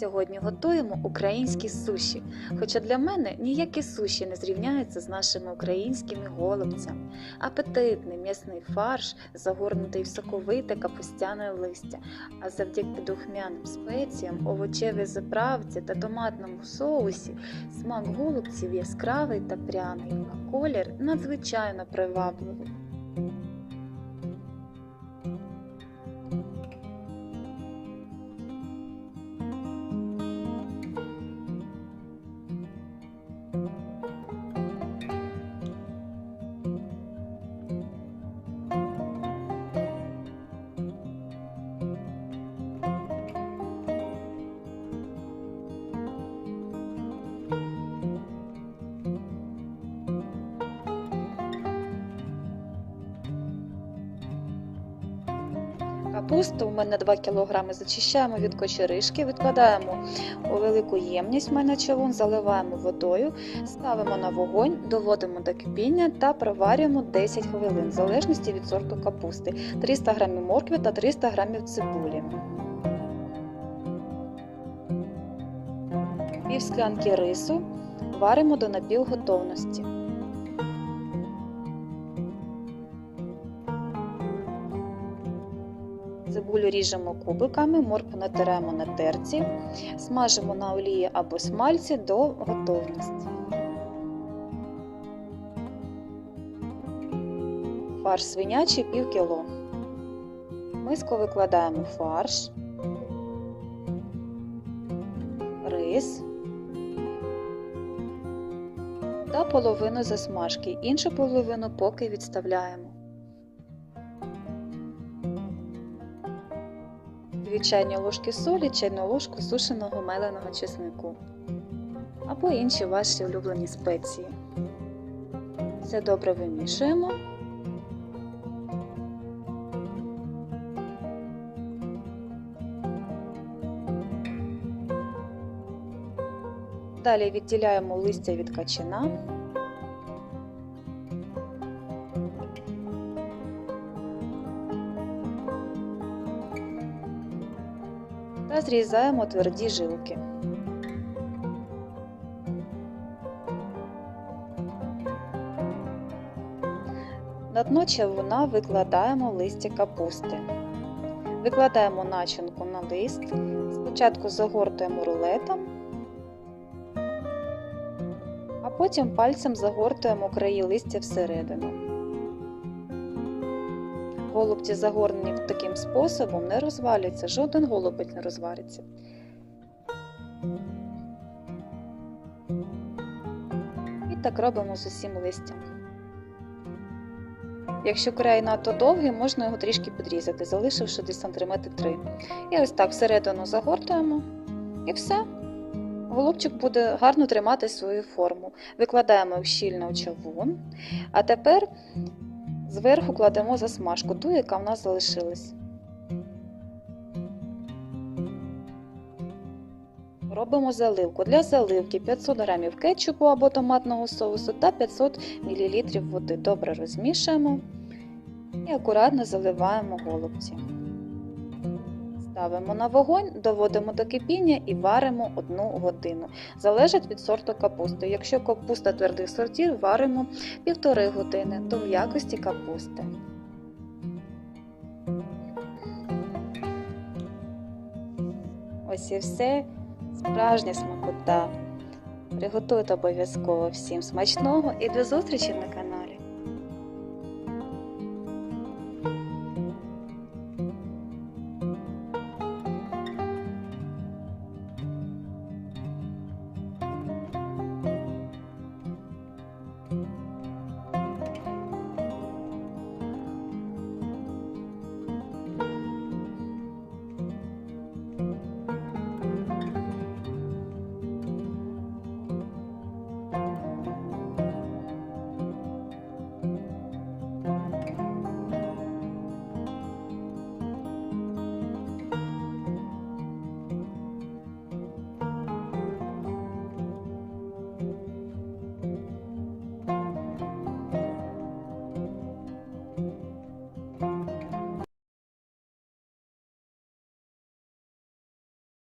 Сьогодні готуємо українські суші. Хоча для мене ніякі суші не зрівняються з нашими українськими голубцями. Апетитний м'ясний фарш, загорнутий в соковите капустяне листя, а завдяки духмяним спеціям, овочевій заправці та томатному соусі смак голубців яскравий та пряний, а колір надзвичайно привабливий. Капусту у мене 2 кг зачищаємо від кочеришки, відкладаємо у велику ємність, в мене чавун, заливаємо водою, ставимо на вогонь, доводимо до кипіння та проварюємо 10 хвилин, в залежності від сорту капусти, 300 г моркви та 300 г цибулі. Пів склянки рису варимо до напівготовності. Цибулю ріжемо кубиками, моркву натираємо на терці, смажимо на олії або смальці до готовності. Фарш свинячий пів кіло. Миску викладаємо фарш, рис та половину засмажки. Іншу половину поки відставляємо. Дві чайні ложки солі, чайну ложку сушеного меленого чеснику або інші ваші улюблені спеції. Все добре вимішуємо. Далі відділяємо листя від качана. Та зрізаємо тверді жилки. На дно чавуна викладаємо листя капусти. Викладаємо начинку на лист, спочатку загортуємо рулетом, а потім пальцем загортуємо краї листя всередину. Голубці загорнені таким способом не розваляться, жоден голубець не розвариться. І так робимо з усім листям. Якщо край надто довгий, можна його трішки підрізати, залишивши десь сантиметр 3. І ось так всередину загортуємо і все. Голубчик буде гарно тримати свою форму. Викладаємо щільно в чавун. А тепер Зверху кладемо засмажку, ту, яка в нас залишилась. Робимо заливку. Для заливки 500 г кетчупу або томатного соусу та 500 мл води. Добре розмішуємо і акуратно заливаємо голубці. Ставимо на вогонь, доводимо до кипіння і варимо 1 годину. Залежить від сорту капусти. Якщо капуста твердих сортів, варимо 1,5 години до м'якості капусти. Ось і все. Справжня смакота. Приготуйте обов'язково всім смачного і до зустрічі на каналі.